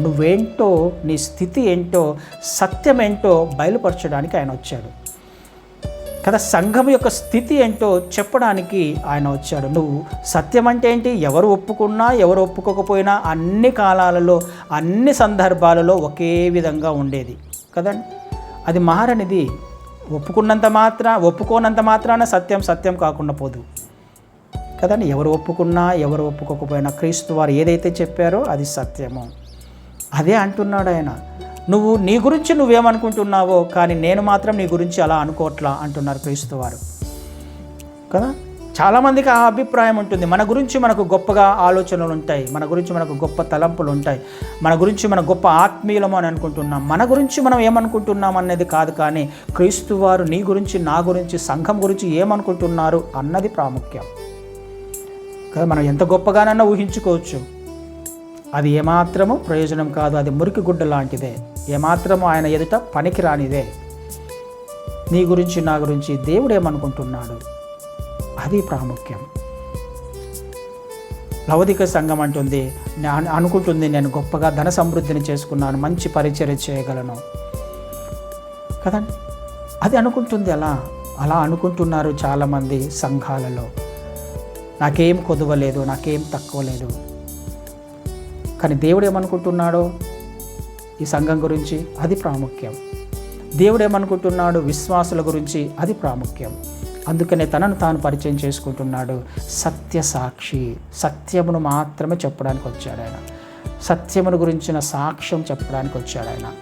నువ్వేంటో నీ స్థితి ఏంటో సత్యం ఏంటో బయలుపరచడానికి ఆయన వచ్చాడు. కదా సంఘం యొక్క స్థితి ఏంటో చెప్పడానికి ఆయన వచ్చాడు. నువ్వు సత్యం అంటే ఏంటి ఎవరు ఒప్పుకున్నా ఎవరు ఒప్పుకోకపోయినా అన్ని కాలాలలో అన్ని సందర్భాలలో ఒకే విధంగా ఉండేది. కదండి? అది మారనిది ఒప్పుకున్నంత మాత్ర ఒప్పుకోనంత మాత్రాన సత్యం సత్యం కాకుండా పోదు. కదండి? ఎవరు ఒప్పుకున్నా ఎవరు ఒప్పుకోకపోయినా క్రీస్తు వారు ఏదైతే చెప్పారో అది సత్యము. అదే అంటున్నాడు ఆయన. నువ్వు నీ గురించి నువ్వేమనుకుంటున్నావో కానీ నేను మాత్రం నీ గురించి అలా అనుకోవట్లా అంటున్నారు క్రీస్తు వారు కదా? చాలామందికి ఆ అభిప్రాయం ఉంటుంది. మన గురించి మనకు గొప్పగా ఆలోచనలు ఉంటాయి. మన గురించి మనకు గొప్ప తలంపులు ఉంటాయి. మన గురించి మన గొప్ప ఆత్మీయులము అని అనుకుంటున్నాం. మన గురించి మనం ఏమనుకుంటున్నాం అనేది కాదు కానీ క్రీస్తు వారు నీ గురించి నా గురించి సంఘం గురించి ఏమనుకుంటున్నారు అన్నది ప్రాముఖ్యం. కదా? మనం ఎంత గొప్పగానన్నా ఊహించుకోవచ్చు. అది ఏమాత్రము ప్రయోజనం కాదు. అది మురికి గుడ్డ లాంటిదే. ఏమాత్రము ఆయన ఎదుట పనికి రానిదే నీ గురించి నా గురించి దేవుడు ఏమనుకుంటున్నాడు అది ప్రాముఖ్యం. లౌదిక సంఘం అంటుంది అనుకుంటుంది నేను గొప్పగా ధన సమృద్ధిని చేసుకున్నాను మంచి పరిచర్య చేయగలను. కదండి అది అనుకుంటుంది అలా. అలా అనుకుంటున్నారు చాలామంది సంఘాలలో. నాకేం కొదవలేదు నాకేం తక్కువ లేదు. కానీ దేవుడు ఏమనుకుంటున్నాడో? ఈ సంఘం గురించి అది ప్రాముఖ్యం. దేవుడు ఏమనుకుంటున్నాడు? విశ్వాసుల గురించి అది ప్రాముఖ్యం. అందుకనే తనను తాను పరిచయం చేసుకుంటున్నాడు. సత్య సాక్షి సత్యమును మాత్రమే చెప్పడానికి వచ్చాడు ఆయన. సత్యమును గురించిన సాక్ష్యం చెప్పడానికి వచ్చాడు ఆయన.